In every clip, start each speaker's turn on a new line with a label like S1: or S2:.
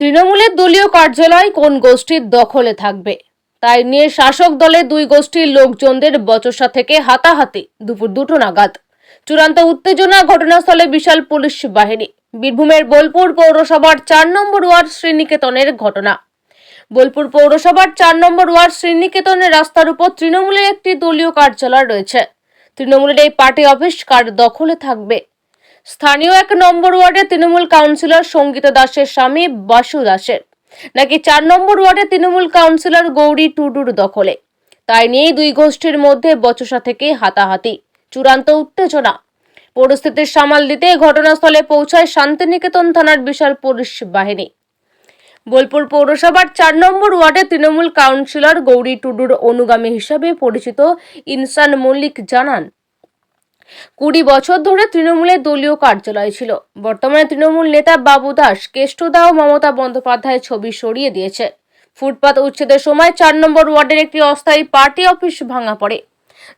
S1: তৃণমূলের দলীয় কার্যালয় কোন গোষ্ঠীর দখলে থাকবে? তাই নিয়ে শাসক দলে দুই গোষ্ঠীর লোকজনদের বচসা থেকে হাতাহাতি দুপুর দুটো নাগাদ। চূড়ান্ত উত্তেজনা ঘটনাস্থলে বিশাল পুলিশ বাহিনী। বীরভূমের বোলপুর পৌরসভার চার নম্বর ওয়ার্ড শ্রীনিকেতনের ঘটনা। বোলপুর পৌরসভার চার নম্বর ওয়ার্ড শ্রীনিকেতনের রাস্তার উপর তৃণমূলের একটি দলীয় কার্যালয় রয়েছে। তৃণমূলের এই পার্টি অফিস কার দখলে থাকবে? স্থানীয় এক নম্বর ওয়ার্ডে তৃণমূল কাউন্সিলর সঙ্গীতা দাসের স্বামী বাসু দাসের। নাকি চার নম্বর ওয়ার্ডে তৃণমূল কাউন্সিলর গৌরী টুডুর দখলে? তাই নিয়েই দুই গোষ্ঠীর মধ্যে বচসা থেকে হাতাহাতি, চূড়ান্ত উত্তেজনা। পরিস্থিতির সামাল দিতে ঘটনাস্থলে পৌঁছায় শান্তিনিকেতন থানার বিশাল পুলিশ বাহিনী। বোলপুর পৌরসভার চার নম্বর ওয়ার্ডে তৃণমূল কাউন্সিলর গৌরী টুডুর অনুগামী হিসাবে পরিচিত ইনসান মল্লিক জানান কুড়ি বছর ধরে তৃণমূলের দলীয় কার্যালয় ছিল। বর্তমানে তৃণমূল নেতা বাবু দাস, কেষ্টদা ও মমতা বন্দ্যোপাধ্যায়ের ছবি সরিয়ে দিয়েছে। ফুটপাত উচ্ছেদের সময় চার নম্বর ওয়ার্ডের একটি অস্থায়ী পার্টি অফিস ভাঙা পড়ে।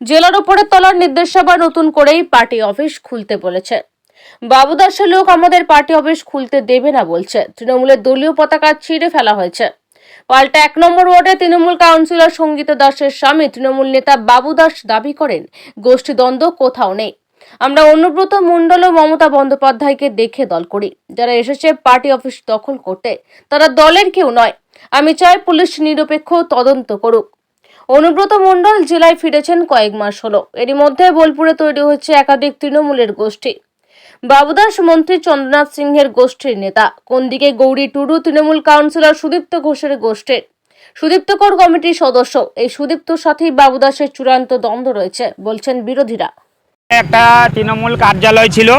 S1: জেলার উপরের তলার নির্দেশসভা নতুন করেই পার্টি অফিস খুলতে বলেছে। বাবুদাসের লোক আমাদের পার্টি অফিস খুলতে দেবে না বলছে। তৃণমূলের দলীয় পতাকা ছিঁড়ে ফেলা হয়েছে। পাল্টা এক নম্বর ওয়ার্ডে তৃণমূল কাউন্সিলর সংগীত দাসের স্বামী তৃণমূল নেতা বাবু দাস দাবি করেন গোষ্ঠীদ্বন্দ্ব কোথাও নেই। আমরা অনুব্রত মণ্ডল ও মমতা বন্দ্যোপাধ্যায়কে দেখে দল করি। যারা এসেছে পার্টি অফিস দখল করতে, তারা দলের কেউ নয়। আমি চাই পুলিশ নিরপেক্ষ তদন্ত করুক। অনুব্রত মণ্ডল জেলায় ফিরেছেন কয়েক মাস হলো। এরই মধ্যে বোলপুরে তৈরি হচ্ছে একাধিক তৃণমূলের গোষ্ঠী। বাবুদাস মন্ত্রী চন্দ্রনাথ সিংহের গোষ্ঠীর নেতা। কোন দিকে গৌরী টুডু, তৃণমূল কাউন্সিলর সুদীপ্ত ঘোষের গোষ্ঠীর? সুদীপ্তকর কমিটির সদস্য, এই সুদীপ্তর সাথেই বাবুদাসের চূড়ান্ত দ্বন্দ্ব রয়েছে, বলছেন বিরোধীরা।
S2: একটা তৃণমূল কার্যালয় ছিল।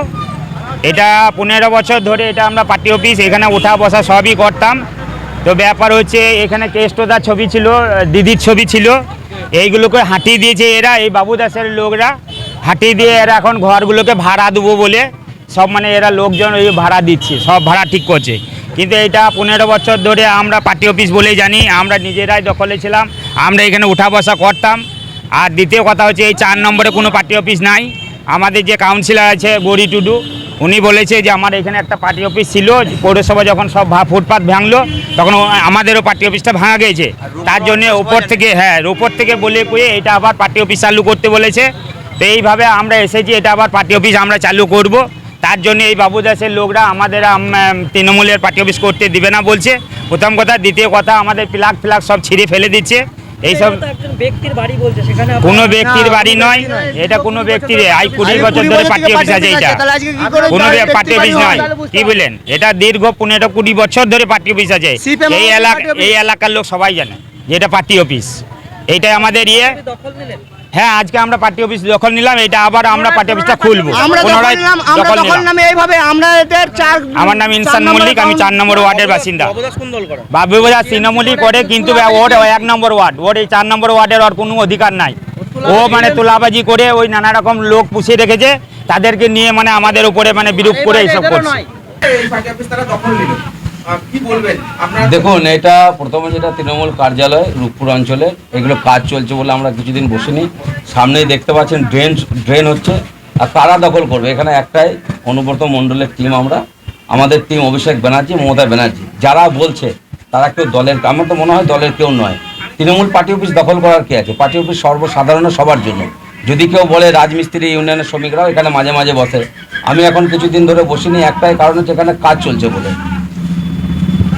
S2: এটা পনেরো বছর ধরে এটা আমরা পার্টি অফিস, এখানে ওঠা বসা সবই করতাম। তো ব্যাপার হচ্ছে, এখানে কেষ্টদার ছবি ছিল, দিদির ছবি ছিল। এইগুলোকে হাঁটিয়ে দিয়েছে এরা, এই বাবুদাসের লোকরা। হাঁটিয়ে দিয়ে এরা এখন ঘরগুলোকে ভাড়া দেবো বলে সব মানে এরা লোকজন ওই ভাড়া দিচ্ছে সব ভাড়া ঠিক করছে। কিন্তু এটা পনেরো বছর ধরে আমরা পার্টি অফিস বলেই জানি আমরা নিজেরাই দখলে ছিলাম আমরা এখানে উঠা বসা করতাম। আর দ্বিতীয় কথা হচ্ছে এই চার নম্বরে কোনো পার্টি অফিস নাই। আমাদের যে কাউন্সিলর আছে গৌরী টুডু উনি বলেছে যে আমার এখানে একটা পার্টি অফিস ছিল পৌরসভা যখন সব ভা- ফুটপাত ভাঙলো তখন আমাদেরও পার্টি অফিসটা ভাঙা গেছে। তার জন্য উপর থেকে হ্যাঁ উপর থেকে বলে কয়ে এটা আবার পার্টি অফিস চালু করতে বলেছে। তো এইভাবে আমরা এসেছি এটা আবার পার্টি অফিস আমরা চালু করব। তার জন্য এই বাবু দাসের লোকরা আমাদের তৃণমূলের পার্টি অফিস করতে দিবে না বলছে। প্রথম কথা। দ্বিতীয় কথা আমাদের প্লাগ ফ্লাগ সব ছিঁড়ে ফেলে দিচ্ছে। এইসব
S3: এটা তো একজন ব্যক্তির বাড়ি বলছে সেখানে আপনারা-
S2: কোনো ব্যক্তির বাড়ি নয়। এটা কোনো ব্যক্তির আই কুড়ি বছর ধরে পার্টি অফিস আছে এটা কোনো পার্টি অফিস নয়। কি বলেন? এটা দীর্ঘ পনেরো কুড়ি বছর ধরে পার্টি অফিস আছে। এই এলাকা এই এলাকার লোক সবাই জানে যে এটা পার্টি অফিস। এইটাই আমাদের ইয়ে। হ্যাঁ আজকে আমরা পার্টি অফিস দখল নিলাম এটা আবার আমরা পার্টি অফিসটা খুলবো।
S4: আমরা
S2: পুনরায় দখল নিলাম
S4: চার
S2: আমার নাম ইনসান মল্লিক আমি চার নম্বর ওয়ার্ডের বাসিন্দা। বাবু বাজার তৃণমূলই করে কিন্তু ওর এক নম্বর ওয়ার্ড ওর এই চার নম্বর ওয়ার্ডের ওর কোনো অধিকার নাই। ও মানে তোলাবাজি করে ওই নানা রকম লোক পুষিয়ে রেখেছে তাদেরকে নিয়ে মানে আমাদের উপরে মানে বিরূপ করে এইসব করছে।
S5: এই পার্টি অফিস তারা দখল নিল।
S6: দেখুন, এটা প্রথমে যেটা তৃণমূল কার্যালয়, রূপপুর অঞ্চলে, এগুলো কাজ চলছে বলে আমরা কিছুদিন বসিনি। সামনেই দেখতে পাচ্ছেন, ড্রেন ড্রেন হচ্ছে, আর কারা দখল করবে। এখানে একটাই অনুব্রত মণ্ডলের টিম আমরা। আমাদের টিম অভিষেক ব্যানার্জি, মমতা ব্যানার্জি। যারা বলছে, তারা কেউ দলের, আমার তো মনে হয় দলের কেউ নয়। তৃণমূল পার্টি অফিস দখল করার কি আছে? পার্টি অফিস সর্বসাধারণ সবার জন্য। যদি কেউ বলে রাজমিস্ত্রি, ইউনিয়নের শ্রমিকরাও এখানে মাঝে মাঝে বসে। আমি এখন কিছুদিন ধরে বসিনি, একটাই কারণ হচ্ছে এখানে কাজ চলছে বলে।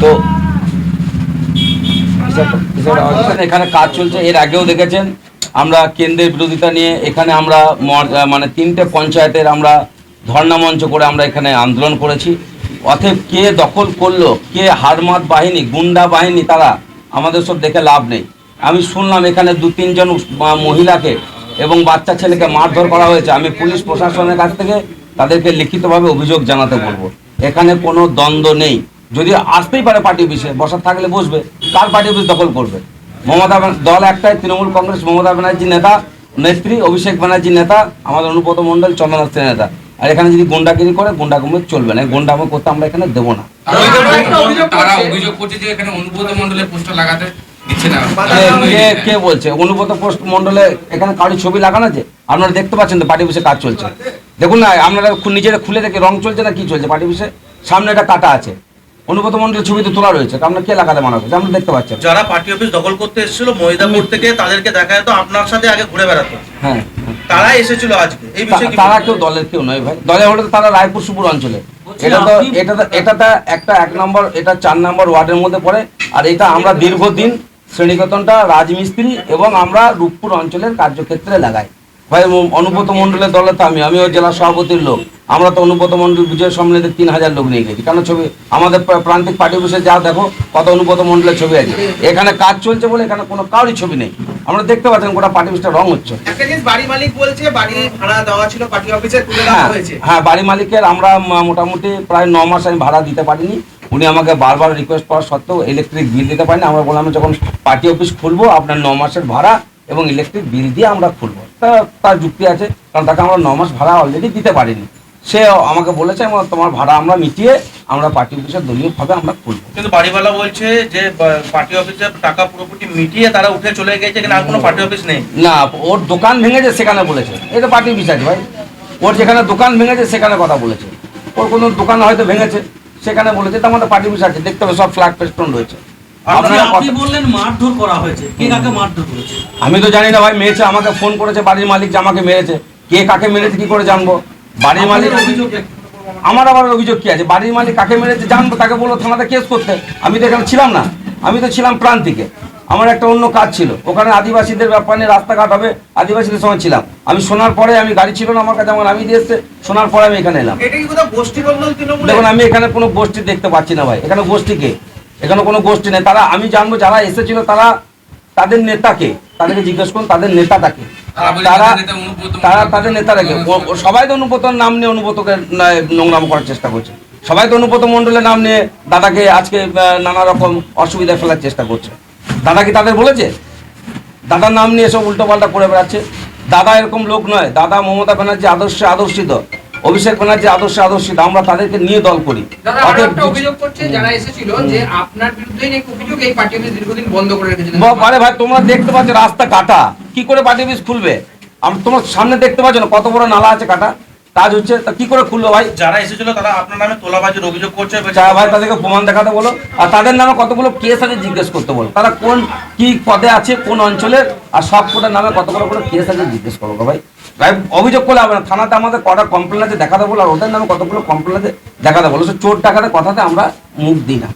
S6: তো এখানে কাজ চলছে। এর আগেও দেখেছেন, আমরা কেন্দ্রের বিরোধিতা নিয়ে এখানে আমরা মর- মানে তিনটে পঞ্চায়েতের আমরা ধর্ণা মঞ্চ করে আমরা এখানে আন্দোলন করেছি। অতএব কে দখল করল, কে হারমাত বাহিনী, গুন্ডা বাহিনী, তারা, আমাদের সব দেখে লাভ নেই। আমি শুনলাম এখানে দু, তিনজন মহিলাকে এবং বাচ্চা ছেলেকে মারধর করা হয়েছে। আমি পুলিশ প্রশাসনের কাছ থেকে তাদেরকে লিখিতভাবে অভিযোগ জানাতে বলব। এখানে কোনো দ্বন্দ্ব নেই। যদি আসতেই পারে পার্টি অফিসে বসার থাকলে বসবে। কার পার্টি অফিস দখল করবে? মমতা দল একটাই তৃণমূল কংগ্রেস মমতা ব্যানার্জি নেতা নেত্রী অভিষেক ব্যানার্জি নেতা আমাদের অনুব্রত মণ্ডল চন্দ্রনাথ নেতা। আর এখানে যদি গুন্ডাগিরি করে গুন্ডা গুন্ডাগুমি চলবে না। গুন্ডামি করতে আমরা এখানে দেবো না।
S7: তারা অভিযোগ করছে যে এখানে অনুব্রত মন্ডলের পোস্টার লাগাতে
S6: কে- কে কে বলছে? অনুব্রত পোস্ট মণ্ডলে এখানে কারোর ছবি লাগানো আছে? আপনারা দেখতে পাচ্ছেন তো পার্টি অফিসে কাজ চলছে। দেখুন না আপনারা নিজেরা খুলে দেখে রং চলছে না কি চলছে? পার্টি অফিসে সামনে একটা কাটা আছে। অনুব্রত মন্ডলের ছবি তো তোলা রয়েছে। আমরা কে লাগাতে মানা করছে? আমরা দেখতে পাচ্ছি
S5: যারা পার্টি অফিস দখল করতে এসেছিল মহিদাপুর থেকে তাদেরকে দেখা যেত আপনার সাথে আগে ঘুরে বেড়াতো।
S6: হ্যাঁ
S5: তারা এসেছিল আজকে। এই বিষয়ে
S6: তারা কেউ দলের কেউ নয় ভাই। দলের হলে তো তারা রায়পুর সুপুর অঞ্চলে। এটা তো এটা একটা এক নম্বর এটা চার নম্বর ওয়ার্ডের মধ্যে পড়ে। আর এটা আমরা দীর্ঘদিন শ্রেণীগতনটা রাজমিস্ত্রি এবং আমরা রূপপুর অঞ্চলের কার্যক্ষেত্রে লাগাই। ভাই অনুব্রত মন্ডলের দলে তো আমি আমিও জেলা সভাপতির লোক। আমরা তো অনুব্রত মন্ডল বিজয় সম্মেলনে তিন হাজার লোক নিয়ে গেছি। কেন ছবি আমাদের প্রান্তিক পার্টি অফিসে যা দেখো কত অনুব্রত মন্ডলের ছবি আছে। এখানে কাজ চলছে বলে এখানে কোনো কারোরই ছবি নেই। আমরা দেখতে পাচ্ছেন গোটা পার্টি অফিসটা রং হচ্ছে।
S5: বাড়ি মালিক বলছে বাড়ি ভাড়া দেওয়া ছিল পার্টি অফিসে
S6: হ্যাঁ হ্যাঁ বাড়ি মালিকের আমরা মোটামুটি প্রায় ন মাস আমি ভাড়া দিতে পারিনি। উনি আমাকে বারবার রিকোয়েস্ট করার সত্ত্বেও ইলেকট্রিক বিল দিতে পারিনি। আমরা বললাম যখন পার্টি অফিস খুলবো আপনার ন মাসের ভাড়া এবং ইলেকট্রিক বিল দিয়ে আমরা খুলবো। তা তার যুক্তি আছে কারণ তাকে আমরা ন মাস ভাড়া অলরেডি দিতে পারিনি। সে আমাকে বলেছে তোমার ভাড়া আমরা মিটিয়ে আমরা পার্টি অফিসের দলীয়ভাবে আমরা খুলবো।
S5: কিন্তু বাড়িওয়ালা বলছে যে পার্টি অফিসের টাকা পুরোপুরি মিটিয়ে তারা উঠে চলে গেছে এখানে আর কোনো পার্টি অফিস নেই।
S6: না ওর দোকান ভেঙেছে সেখানে বলেছে। এটা পার্টি অফিস আছে ভাই। ওর যেখানে দোকান ভেঙেছে সেখানে কথা বলেছে। ওর কোনো দোকান হয়তো ভেঙেছে সেখানে বলেছে তার মধ্যে পার্টি অফিস আছে দেখতে হবে সব ফ্ল্যাগ পেস্টন রয়েছে।
S3: আপনি বললেন মারধর করা হয়েছে। কে কাকে মারধর করেছে?
S6: আমি তো জানি না ভাই মেয়েছে আমাকে ফোন করেছে বাড়ির মালিক যে আমাকে মেরেছে। কে কাকে মেরেছে কি করে জানব? বাড়ির মালিক
S3: অভিযোগ
S6: আমার আবার অভিযোগ কি আছে? বাড়ির মালিক কাকে মেরেছে জানব তাকে বলল থানাতে কেস করতে। আমি তো এখানে ছিলাম না। আমি তো ছিলাম প্রান্তিকে আমার একটা অন্য কাজ ছিল। ওখানে আদিবাসীদের ব্যাপার নিয়ে রাস্তাঘাট হবে আদিবাসীদের সময় ছিলাম। আমি শোনার পরে আমি গাড়ি ছিল না আমার কাছে আমার আমি দিয়ে এসছে শোনার পরে আমি এখানে এলাম। দেখুন আমি এখানে কোনো গোষ্ঠী দেখতে পাচ্ছি না ভাই। এখানে গোষ্ঠী কে? এখানে কোনো গোষ্ঠী নেই। তারা আমি জানব যারা এসেছিল তারা তাদের নেতাকে তাদেরকে জিজ্ঞেস করুন তাদের নেতাটাকে।
S7: তারা
S6: তারা
S7: তাদের নেতা অনুব্রত
S6: তারা
S7: মণ্ডল।
S6: তাদের নেতারাকে ও- ও সবাই তো অনুব্রতর নাম নিয়ে অনুব্রতকে না, নোংরাম করার চেষ্টা করছে। সবাই তো অনুব্রত মণ্ডলের নাম নিয়ে দাদাকে আজকে নানা রকম অসুবিধায় ফেলার চেষ্টা করছে। দাদা কি তাদের বলেছে? দাদার নাম নিয়ে সব উল্টো পাল্টা করে বেড়াচ্ছে। দাদা এরকম লোক নয়। দাদা মমতা ব্যানার্জি আদর্শে আদর্শিত। অভিষেক ব্যানার্জি আদর্শে আদর্শিত আমরা তাদেরকে নিয়ে দল করি।
S8: অভিযোগ করছে যারা এসেছিল যে আপনার বিরুদ্ধে নাকি অভিযোগ এই পার্টি অফিস দীর্ঘদিন বন্ধ করে রেখেছিলেন
S6: আরে ভাই তোমরা দেখতে পাচ্ছ রাস্তা কাটা। কি করে পার্টি অফিস খুলবে? আমি তোমার সামনে দেখতে পাচ্ছ না কত বড় নালা আছে কাটা। কাজ হচ্ছে তা কি করে খুললো ভাই?
S5: যারা এসেছিল তারা আপনার নামে তোলাবাজির অভিযোগ করছে।
S6: চা ভাই তাদেরকে প্রমাণ দেখাতে বলো। আর তাদের নামে কতগুলো কেস আছে জিজ্ঞেস করতে বলো। তারা কোন কি পদে আছে কোন অঞ্চলের আর সব কোটার নামে কতগুলো করে কেস আছে জিজ্ঞেস করো ভাই। অভিযোগ করলে হবে না। থানাতে আমাদের কটা কমপ্লেন আছে, দেখাতে বলো। আর ওদের নামে কতগুলো কমপ্লেন আছে, দেখাতে বলো। সে চোর টাকাতে কথাতে আমরা মুখ দিই না।